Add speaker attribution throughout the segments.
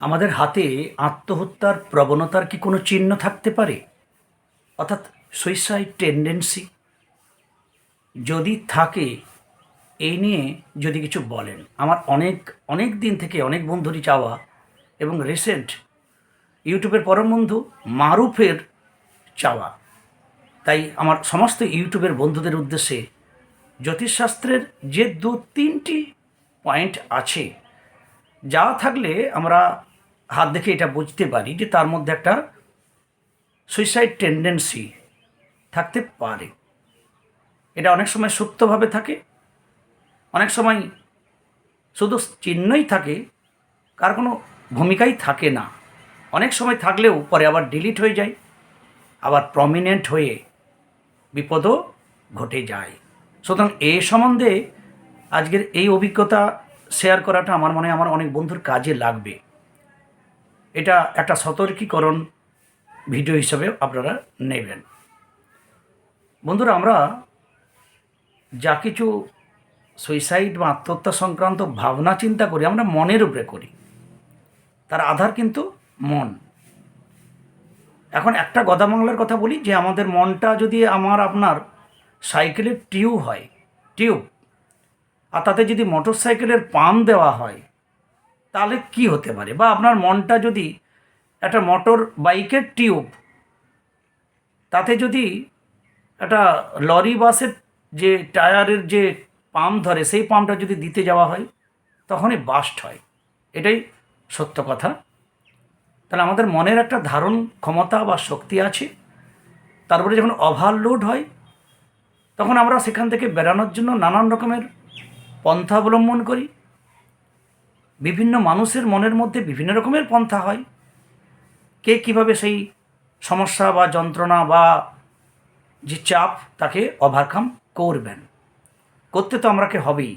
Speaker 1: আমাদের হাতে আত্মহত্যার প্রবণতার কি কোনো চিহ্ন থাকতে পারে? অর্থাৎ সুইসাইড টেন্ডেন্সি যদি থাকে, এই নিয়ে যদি কিছু বলেন। আমার অনেক অনেক দিন থেকে অনেক বন্ধুরই চাওয়া এবং রিসেন্ট ইউটিউবের পরম বন্ধু মারুফের চাওয়া। তাই আমার সমস্ত ইউটিউবের বন্ধুদের উদ্দেশ্যে জ্যোতিষশাস্ত্রের যে দু তিনটি পয়েন্ট আছে, যা থাকলে আমরা হাত দেখে এটা বুঝতে পারি যে তার মধ্যে একটা সুইসাইড টেন্ডেন্সি থাকতে পারে। এটা অনেক সময় সুপ্তভাবে থাকে, অনেক সময় শুধু চিহ্নই থাকে, কার কোনো ভূমিকাই থাকে না। অনেক সময় থাকলেও পরে আবার ডিলিট হয়ে যায়, আবার প্রমিনেন্ট হয়ে বিপদও ঘটে যায়। সুতরাং এ সম্বন্ধে আজকের এই অভিজ্ঞতা শেয়ার করাটা আমার মনে হয় আমার অনেক বন্ধুর কাজে লাগবে। এটা একটা সতর্কীকরণ ভিডিও হিসাবে আপনারা নেবেন। বন্ধুরা, আমরা যা কিছু সুইসাইড বা আত্মহত্যা সংক্রান্ত ভাবনা চিন্তা করি, আমরা মনের উপরে করি। তার আধার কিন্তু মন। এখন একটা গদা বাংলার কথা বলি, যে আমাদের মনটা যদি আমার, আপনার সাইকেলের টিউব হয়, টিউব, আর তাতে যদি মোটর সাইকেলের পাম দেওয়া হয় তাহলে কি হতে পারে? বা আপনার মনটা যদি একটা মোটর বাইকের টিউব, তাতে যদি একটা লরি বাসের যে টায়ারের যে পাম্প ধরে, সেই পাম্পটা যদি দিতে যাওয়া হয়, তখনই বাস্ট হয়। এটাই সত্য কথা। তাহলে আমাদের মনের একটা ধারণ ক্ষমতা বা শক্তি আছে। তারপরে যখন ওভারলোড হয়, তখন আমরা সেখান থেকে বেরানোর জন্য নানান রকমের পন্থা অবলম্বন করি। বিভিন্ন মানুষের মনের মধ্যে বিভিন্ন রকমের পন্থা হয়। কে কীভাবে সেই সমস্যা বা যন্ত্রণা বা যে চাপ তাকে ওভারকাম করবেন? করতে তো আমরাকে হবেই।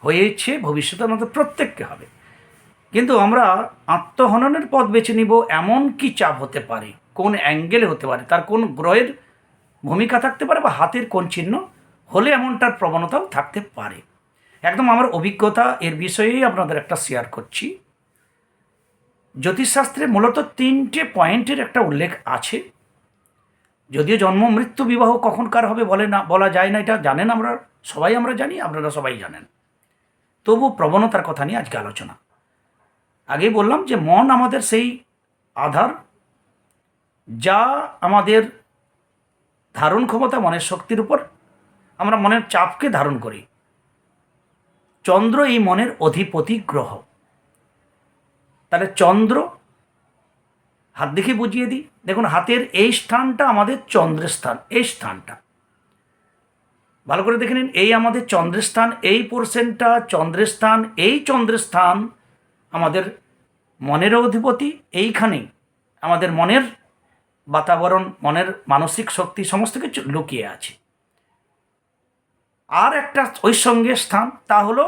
Speaker 1: হয়েছে ভবিষ্যতে আমাদের প্রত্যেককে হবে। কিন্তু আমরা আত্মহননের পথ বেছে নিব, এমন কি চাপ হতে পারে? কোন অ্যাঙ্গেলে হতে পারে? তার কোন গ্রহের ভূমিকা থাকতে পারে বা হাতের কোন চিহ্ন? হলে এমনটার প্রবণতাও থাকতে পারে। একদম আমার অভিজ্ঞতা এর বিষয়েই আপনাদের একটা শেয়ার করছি। জ্যোতিষশাস্ত্রে মূলত তিনটে পয়েন্টের একটা উল্লেখ আছে। যদিও জন্ম, মৃত্যু, বিবাহ কখন কার হবে বলে না, বলা যায় না, এটা জানেন আমরা, সবাই আমরা জানি, আপনারা সবাই জানেন। তবু প্রবণতার কথা নিয়ে আজকে আলোচনা। আগেই বললাম যে মন আমাদের সেই আধার, যা আমাদের ধারণ ক্ষমতা, মনের শক্তির উপর আমরা মনের চাপকে ধারণ করি। চন্দ্র এই মনের অধিপতি গ্রহ। তাহলে চন্দ্র, হাত দেখে বুঝিয়ে দিই। দেখুন, হাতের এই স্থানটা আমাদের চন্দ্রের স্থান, এই স্থানটা। ভালো করে দেখে নিন, এই আমাদের চন্দ্রের স্থান, এই পোর্শনটা চন্দ্রের স্থান, এই চন্দ্রের স্থান আমাদের মনের অধিপতি, এইখানেই আমাদের মনের বাতাবরণ, মনের মানসিক শক্তি, সমস্ত কিছু লুকিয়ে আছে। আর একটা ওই সঙ্গে স্থান, তা হলো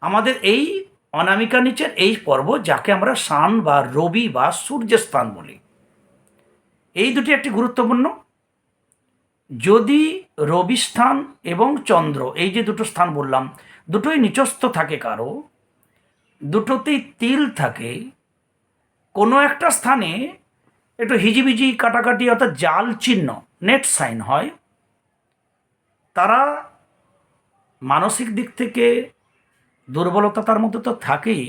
Speaker 1: আমাদের এই অনামিকা নিচের এই পর্ব, যাকে আমরা সান বা রবি বা সূর্যের স্থান বলি। এই দুটি একটি গুরুত্বপূর্ণ। যদি রবি স্থান এবং চন্দ্র, এই যে দুটো স্থান বললাম, দুটোই নিচস্থ থাকে কারও, দুটোতেই তিল থাকে, কোনো একটা স্থানে একটু হিজিবিজি, কাটাকাটি, অর্থাৎ জাল চিহ্ন, নেট সাইন হয়, তারা মানসিক দিক থেকে দুর্বলতা তার মধ্যে তো থাকেই।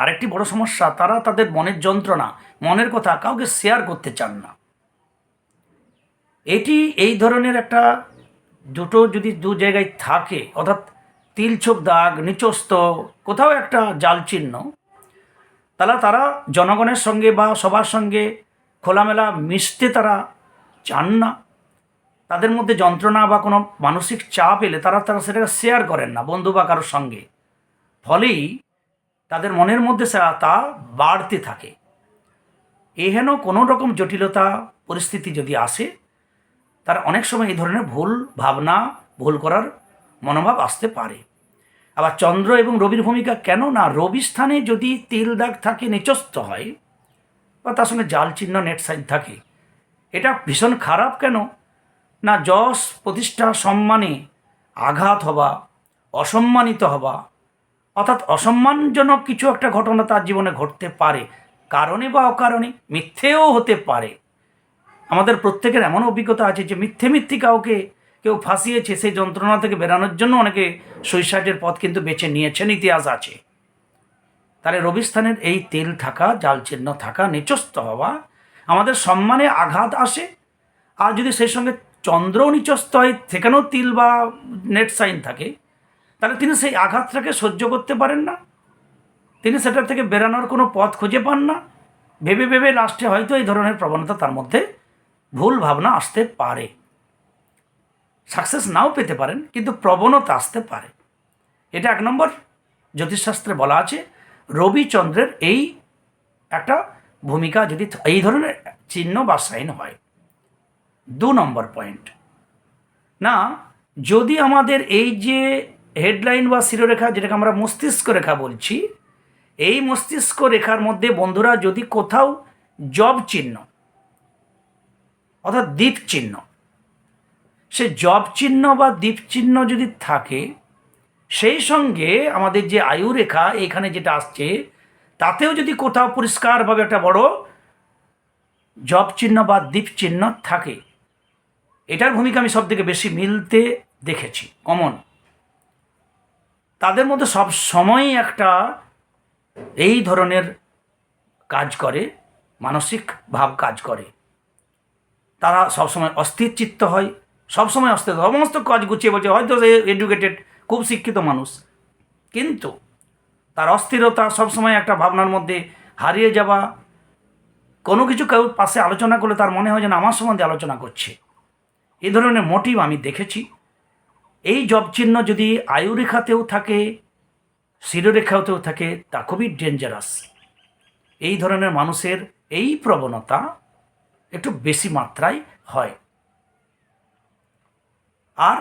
Speaker 1: আরেকটি বড় সমস্যা, তারা তাদের মনের যন্ত্রণা, মনের কথা কাউকে শেয়ার করতে চান না। এটি এই ধরনের একটা দুটো যদি দু জায়গায় থাকে, অর্থাৎ তিলছোপ দাগ নিচস্ত কোথাও একটা জাল চিহ্ন, তাহলে তারা জনগণের সঙ্গে বা সবার সঙ্গে খোলামেলা মিশতে তারা চান না। তাদের মধ্যে যন্ত্রণা বা কোনো মানসিক চাপ এলে তারা তারা সেটাকে শেয়ার করেন না, বন্ধু বা কারোর সঙ্গে। ফলেই তাদের মনের মধ্যে তা বাড়তে থাকে। এহেন কোনো রকম জটিলতা পরিস্থিতি যদি আসে, তার অনেক সময় এই ধরনের ভুল ভাবনা, ভুল করার মনোভাব আসতে পারে। আবার চন্দ্র এবং রবির ভূমিকা কেন না, রবি স্থানে যদি তিল দাগ থাকে, নিচস্থ হয়, বা তার সঙ্গে জাল চিহ্ন, নেট সাইড থাকে, এটা ভীষণ খারাপ কেন? না যশ, প্রতিষ্ঠা, সম্মানে আঘাত হওয়া অসম্মানিত হওয়া অর্থাৎ অসম্মানজনক কিছু একটা ঘটনা তার জীবনে ঘটতে পারে। কারণে বা অকারণে মিথ্যেও হতে পারে। আমাদের প্রত্যেকের এমন অভিজ্ঞতা আছে যে মিথ্যে মিথ্যে কাউকে কেউ ফাঁসিয়েছে, সেই যন্ত্রণা থেকে বেরানোর জন্য অনেকে সুইসাইডের পথ কিন্তু বেছে নিয়েছেন, ইতিহাস আছে। তাহলে রবিস্থানের এই তেল থাকা, জাল চিহ্ন থাকা, নিচস্ত হওয়া, আমাদের সম্মানে আঘাত আসে। আর যদি সেই সঙ্গে চন্দ্র নিচস্ত হয় সেখানেও তিল বা নেট সাইন থাকে, তাহলে তিনি সেই আঘাতটাকে সহ্য করতে পারেন না। তিনি সেটার থেকে বেরানোর কোনো পথ খুঁজে পান না। ভেবে ভেবে লাস্টে হয়তো এই ধরনের প্রবণতা তার মধ্যে ভুল ভাবনা আসতে পারে। সাকসেস নাও পেতে পারেন, কিন্তু প্রবণতা আসতে পারে। এটা এক নম্বর। জ্যোতিষশাস্ত্রে বলা আছে রবিচন্দ্রের এই একটা ভূমিকা যদি এই ধরনের চিহ্ন বা সাইন হয় দু নম্বর পয়েন্ট না, যদি আমাদের এই যে হেডলাইন বা শিরোরেখা যেটাকে আমরা মস্তিষ্ক রেখা বলছি, এই মস্তিষ্ক রেখার মধ্যে বন্ধুরা যদি কোথাও জব চিহ্ন, অর্থাৎ দ্বীপ চিহ্ন, সে জব চিহ্ন বা দ্বীপ চিহ্ন যদি থাকে, সেই সঙ্গে আমাদের যে আয়ু রেখা এখানে যেটা আসছে, তাতেও যদি কোথাও পরিষ্কারভাবে একটা বড় জব চিহ্ন বা দ্বীপ চিহ্ন থাকে এটার ভূমিকা আমি সব থেকে বেশি মিলতে দেখেছি কমন তাদের মধ্যে সব সময়ই একটা এই ধরনের কাজ করে, মানসিক ভাব কাজ করে। তারা সবসময় অস্থির চিত্ত হয় সবসময় অস্থির সমস্ত কাজ গুছিয়ে বলছে, হয়তো সে এডুকেটেড খুব শিক্ষিত মানুষ। কিন্তু তার অস্থিরতা সবসময় একটা ভাবনার মধ্যে হারিয়ে যাওয়া, কোনো কিছু কেউ পাশে আলোচনা করলে তার মনে হয় যেন আমার সম্বন্ধে আলোচনা করছে। এই ধরনের মোটিভ আমি দেখেছি। এই জব চিহ্ন যদি আয়ুরেখাতেও থাকে, শিরোরেখাতেও থাকে, তা খুবই ডেঞ্জারাস এই ধরনের মানুষের এই প্রবণতা একটু বেশি মাত্রায় হয়। আর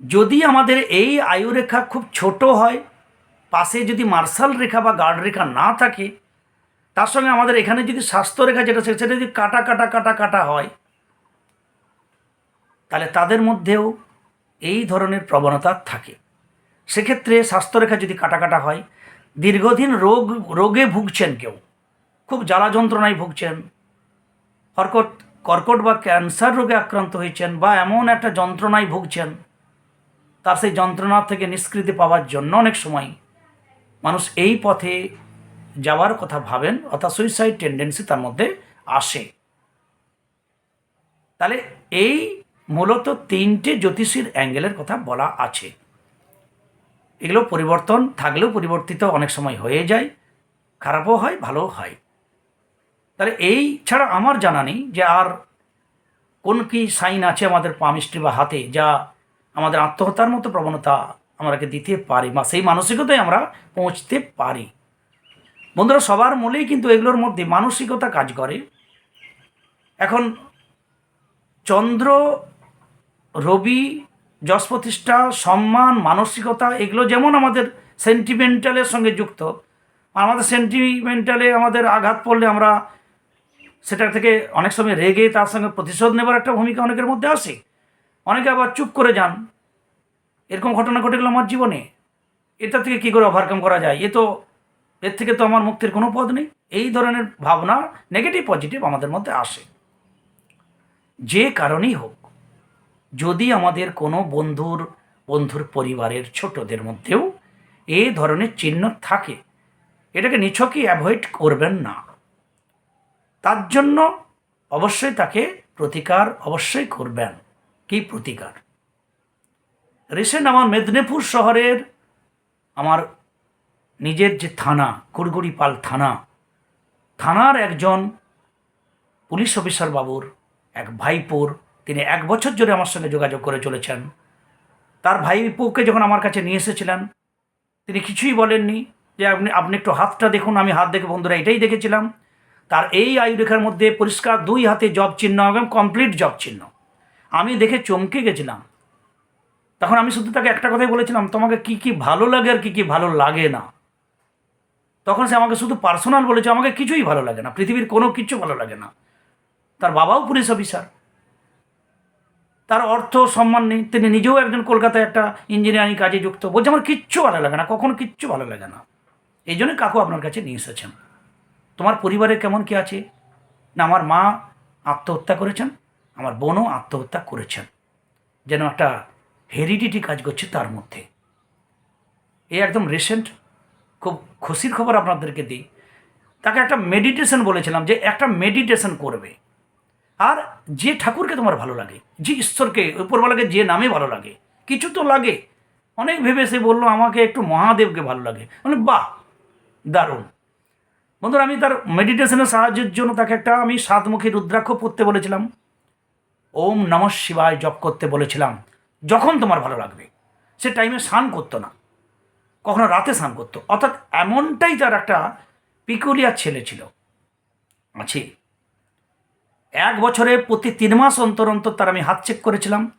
Speaker 1: যদি আমাদের এই আয়ুরেখা খুব ছোট হয়, পাশে যদি মার্শাল রেখা বা গার্ড রেখা না থাকে, তার সঙ্গে আমাদের এখানে যদি স্বাস্থ্যরেখা যেটা সেটা যদি কাটা কাটা কাটা কাটা হয় তাহলে তাদের মধ্যেও এই ধরনের প্রবণতা থাকে। সেক্ষেত্রে স্বাস্থ্যরেখা যদি কাটা কাটা হয়, দীর্ঘদিন রোগ, রোগে ভুগছেন কেউ, খুব জ্বালা যন্ত্রণায় ভুগছেন কর্কট কর্কট বা ক্যান্সার রোগে আক্রান্ত হয়েছেন বা এমন একটা যন্ত্রণায় ভুগছেন, তার সেই যন্ত্রণা থেকে নিষ্কৃতি পাওয়ার জন্য অনেক সময় মানুষ এই পথে যাওয়ার কথা ভাবেন, অর্থাৎ সুইসাইড টেন্ডেন্সি তার মধ্যে আসে। তাহলে এই মূলত তিনটে জ্যোতিষীর অ্যাঙ্গেলের কথা বলা আছে। এগুলো পরিবর্তন থাকলেও পরিবর্তিত অনেক সময় হয়ে যায়, খারাপও হয়, ভালোও হয়। তাহলে এই ছাড়া আমার জানা নেই যে আর কোন কি সাইন আছে আমাদের পামিস্ট্রি বা হাতে যা আমাদের আত্মহত্যার মতো প্রবণতা আমাকে দিতে পারি বা সেই মানসিকতায় আমরা পৌঁছতে পারি। বন্ধুরা, সবার মূলেই কিন্তু এগুলোর মধ্যে মানসিকতা কাজ করে। এখন চন্দ্র রবি, যশ প্রতিষ্ঠা, সম্মান, মানসিকতা, এগুলো যেমন আমাদের সেন্টিমেন্টালের সঙ্গে যুক্ত, আমাদের সেন্টিমেন্টালে আমাদের আঘাত পড়লে আমরা সেটা থেকে অনেক সময় রেগে তার সঙ্গে প্রতিশোধ নেবার একটা ভূমিকা অনেকের মধ্যে আসে অনেকে আবার চুপ করে যান। এরকম ঘটনা ঘটে গেল আমার জীবনে। এটা থেকে কী করে ওভারকাম করা যায়? এ তো, এর থেকে তো আমার মুক্তির কোনো পথ নেই। এই ধরনের ভাবনা নেগেটিভ পজিটিভ আমাদের মধ্যে আসে। যে কারণেই হোক। যদি আমাদের কোনো বন্ধুর বন্ধুর পরিবারের ছোটদের মধ্যেও এই ধরনের চিহ্ন থাকে, এটাকে নিছকই অ্যাভয়েড করবেন না। তার জন্য অবশ্যই তাকে প্রতিকার অবশ্যই করবেন। কি প্রতিকার? রিসেন্ট আমার মেদিনীপুর শহরের আমার নিজের যে থানা, কুড়গুড়িপাল থানা, থানার একজন পুলিশ অফিসার বাবুর এক ভাইপোর তিনি এক বছর ধরে আমার সঙ্গে যোগাযোগ করে চলেছেন। তার ভাইপোকে যখন আমার কাছে নিয়ে এসেছিলেন, তিনি কিছুই বলেননি যে আপনি আপনি একটু হাতটা দেখুন, আমি হাত দেখে বন্ধুরা এটাই দেখেছিলাম। তার এই আয়ুরেখার মধ্যে পরিষ্কার দুই হাতে জব চিহ্ন এবং কমপ্লিট জব চিহ্ন। আমি দেখে চমকে গেছিলাম। তখন আমি শুধু তাকে একটা কথাই বলেছিলাম, তোমাকে কি কি ভালো লাগে আর কি কি ভালো লাগে না? তখন সে আমাকে শুধু পার্সোনাল বলেছে, আমাকে কিছুই ভালো লাগে না, পৃথিবীর কোনো কিছু ভালো লাগে না। তার বাবাও পুলিশ অফিসার তার অর্থ সম্মান নেই। তিনি নিজেও একজন কলকাতায় একটা ইঞ্জিনিয়ারিং কাজে যুক্ত। বলছে, আমার কিচ্ছু ভালো লাগে না, কখনো কিচ্ছু ভালো লাগে না। এই জন্য কাকু আপনার কাছে নিয়ে এসেছেন। তোমার পরিবারে কেমন কি আছে? না, আমার মা আত্মহত্যা করেছেন, আমার বোনও আত্মহত্যা করেছেন। যেন একটা হেরিডিটি কাজ করছে তার মধ্যে। এই একদম রিসেন্ট খুব খুশির খবর আপনাদেরকে দিই। তাকে একটা মেডিটেশন বলেছিলাম যে একটা মেডিটেশন করবে। আর যে ঠাকুরকে তোমার ভালো লাগে, যে ঈশ্বরকে, উপরওয়ালাকে যে নামে ভালো লাগে, কিছু তো লাগে। অনেক ভেবে সে বলল, আমাকে একটু মহাদেবকে ভালো লাগে। মানে বাহ, দারুণ। বন্ধুরা, আমি তার মেডিটেশনের সাহায্যের জন্য তাকে একটা, আমি সাতমুখী রুদ্রাক্ষ পড়তে বলেছিলাম। ওম নম শিবায় জপ করতে বলেছিলাম, যখন তোমার ভালো লাগবে। সে টাইমে স্নান করতো না, কখনো রাতে স্নান করতো। অর্থাৎ এমনটাই তার একটা পিকুলিয়ার ছেলে ছিল। আছে। এক বছরে প্রতি তিন মাস অন্তর অন্তর তার আমি হাত চেক করেছিলাম।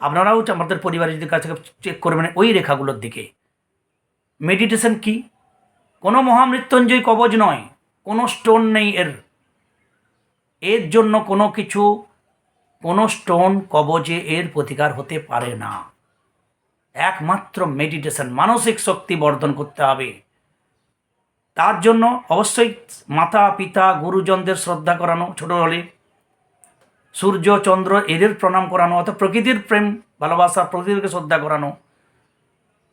Speaker 1: আপনারাও আমাদের পরিবারের যদি কাছে চেক করবেন ওই রেখাগুলোর দিকে। মেডিটেশন কি? কোনো মহামৃত্যুঞ্জয় কবজ নয়, কোনো স্টোন নেই এর। এর জন্য কোনো কিছু, কোনো স্টোন কবজে এর প্রতিকার হতে পারে না। একমাত্র মেডিটেশন মানসিক শক্তি বর্ধন করতে হবে। তার জন্য অবশ্যই মাতা, পিতা, গুরুজনদের শ্রদ্ধা করানো ছোটো হলে সূর্য, চন্দ্র, এদের প্রণাম করানো, অর্থাৎ প্রকৃতির প্রেম, ভালোবাসা, প্রকৃতিকে শ্রদ্ধা করানো।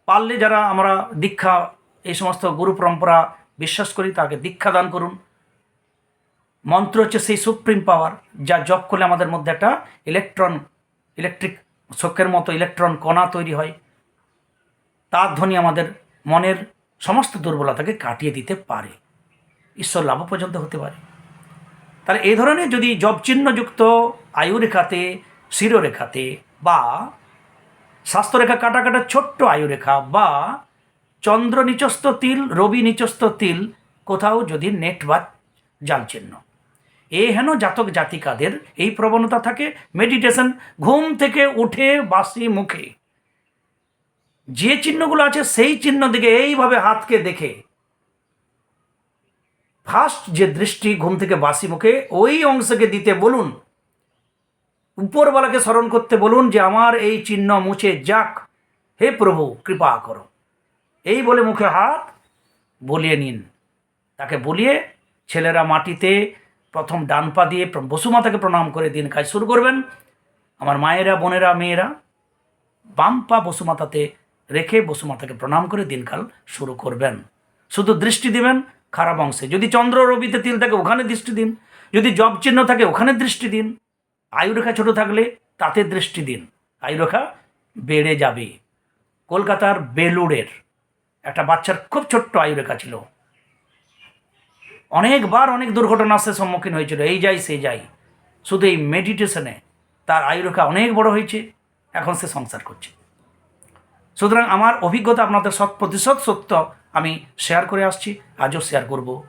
Speaker 1: পারলে যারা আমরা দীক্ষা, এই সমস্ত গুরু পরম্পরা বিশ্বাস করি, তাকে দীক্ষা দান করুন। মন্ত্র হচ্ছে সেই সুপ্রিম পাওয়ার, যা জপ করলে আমাদের মধ্যে একটা ইলেকট্রন ইলেকট্রিক শোকের মতো ইলেকট্রন কণা তৈরি হয়। তার ধ্বনি আমাদের মনের সমস্ত দুর্বলতাকে কাটিয়ে দিতে পারে। ঈশ্বর লাভ পর্যন্ত হতে পারে। তাহলে এই ধরনের যদি জবচিহ্নযুক্ত আয়ুরেখাতে, শিরোরেখাতে বা স্বাস্থ্যরেখা কাটা কাটা ছোট্ট আয়ুরেখা বা চন্দ্র নিচস্থ তিল রবি নিচস্থ তিল কোথাও যদি নেট বা জাল চিহ্ন। এ হেন জাতক জাতিকাদের এই প্রবণতা থাকে মেডিটেশন, ঘুম থেকে উঠে বাসি মুখে। যে চিহ্নগুলো আছে সেই চিহ্ন দিকে এইভাবে হাতকে দেখে ফার্স্ট যে দৃষ্টি ঘুম থেকে বাসি মুখে, ওই অংশকে দিতে বলুন। উপরওয়ালাকে স্মরণ করতে বলুন যে আমার এই চিহ্ন মুছে যাক। হে প্রভু, কৃপা করো। এই বলে মুখে হাত বলিয়ে নিন। তাকে বলিয়ে ছেলেরা মাটিতে প্রথম ডান পা দিয়ে বসুমাতাকে প্রণাম করে দিন কাজ শুরু করবেন। আমার মায়েরা, বোনেরা, মেয়েরা, বাম পা বসুমাতাতে রেখে বসুমাতাকে প্রণাম করে দিনকাল শুরু করবেন। শুধু দৃষ্টি দিবেন খারাপ অংশে। যদি চন্দ্র রবিতে তিল থাকে, ওখানে দৃষ্টি দিন। যদি জব চিহ্ন থাকে, ওখানে দৃষ্টি দিন। আয়ুরেখা ছোট থাকলে তাতে দৃষ্টি দিন। আয়ুরেখা বেড়ে যাবে। কলকাতার বেলুড়ের একটা বাচ্চার খুব ছোট্ট আয়ুরেখা ছিল। অনেকবার অনেক দুর্ঘটনার সে সম্মুখীন হয়েছিল। এই যাই, সে যাই। শুধু এই মেডিটেশনে তার আয়ুরেখা অনেক বড় হয়েছে। এখন সে সংসার করছে। সুতরাং আমার অভিজ্ঞতা আপনাদের শত প্রতিশত সত্য। আমি শেয়ার করে আসছি, আজও শেয়ার করব।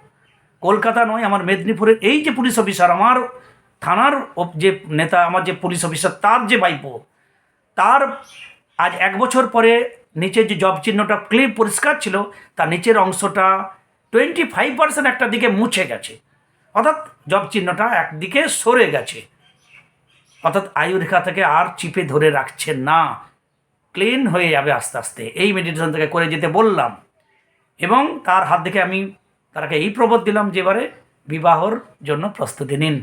Speaker 1: কলকাতা নয়, আমার মেদিনীপুরের এই যে পুলিশ অফিসার আমার থানার যে নেতা, আমার যে পুলিশ অফিসার তার যে ভাইপো, তার আজ এক বছর পরে নিচের যে জব চিহ্নটা ক্লিপ পরিষ্কার ছিল, তার নিচের অংশটা টোয়েন্টি ফাইভ পার্সেন্ট একটা দিকে মুছে গেছে। অর্থাৎ জব চিহ্নটা একদিকে সরে গেছে। অর্থাৎ আয়ুরেখা থেকে আর চিপে ধরে রাখছে না। ক্লিন হয়ে যাবে আস্তে আস্তে। এই মেডিটেশন থেকে করে যেতে বললাম। এবং তার হাত দেখে আমি তারাকে এই প্রবোধ দিলাম যে এবারে বিবাহর জন্য প্রস্তুতি নিন।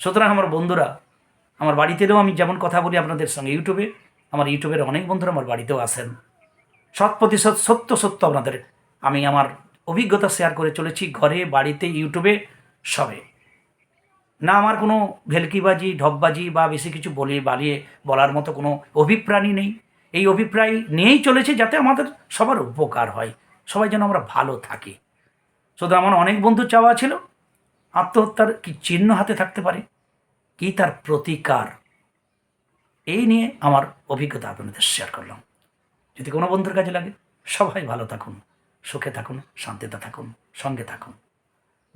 Speaker 1: সুতরাং আমার বন্ধুরা, আমার বাড়িতেও আমি যেমন কথা বলি আপনাদের সঙ্গে ইউটিউবে, আমার ইউটিউবের অনেক বন্ধুরা আমার বাড়িতেও আসেন শত প্রতিশত, সত্য সত্য আপনাদের আমি আমার অভিজ্ঞতা শেয়ার করে চলেছি ঘরে, বাড়িতে, ইউটিউবে, সবে। না আমার কোনো ভেলকিবাজি ঢপবাজি বা বেশি কিছু বলে, বালিয়ে বলার মতো কোনো অভিপ্রাণী নেই। এই অভিপ্রায় নিয়েই চলেছে যাতে আমাদের সবার উপকার হয়। সবাই যেন আমরা ভালো থাকি। সুতরাং আমার অনেক বন্ধু চাওয়া ছিল, আত্মহত্যার কি চিহ্ন হাতে থাকতে পারে? কি তার প্রতিকার? এই নিয়ে আমার অভিজ্ঞতা আপনাদের শেয়ার করলাম। যদি কোনো বন্ধুর কাজে লাগে, সবাই ভালো থাকুন, সুখে থাকুন, শান্তিতে থাকুন, সঙ্গে থাকুন।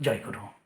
Speaker 1: জয় গুরু।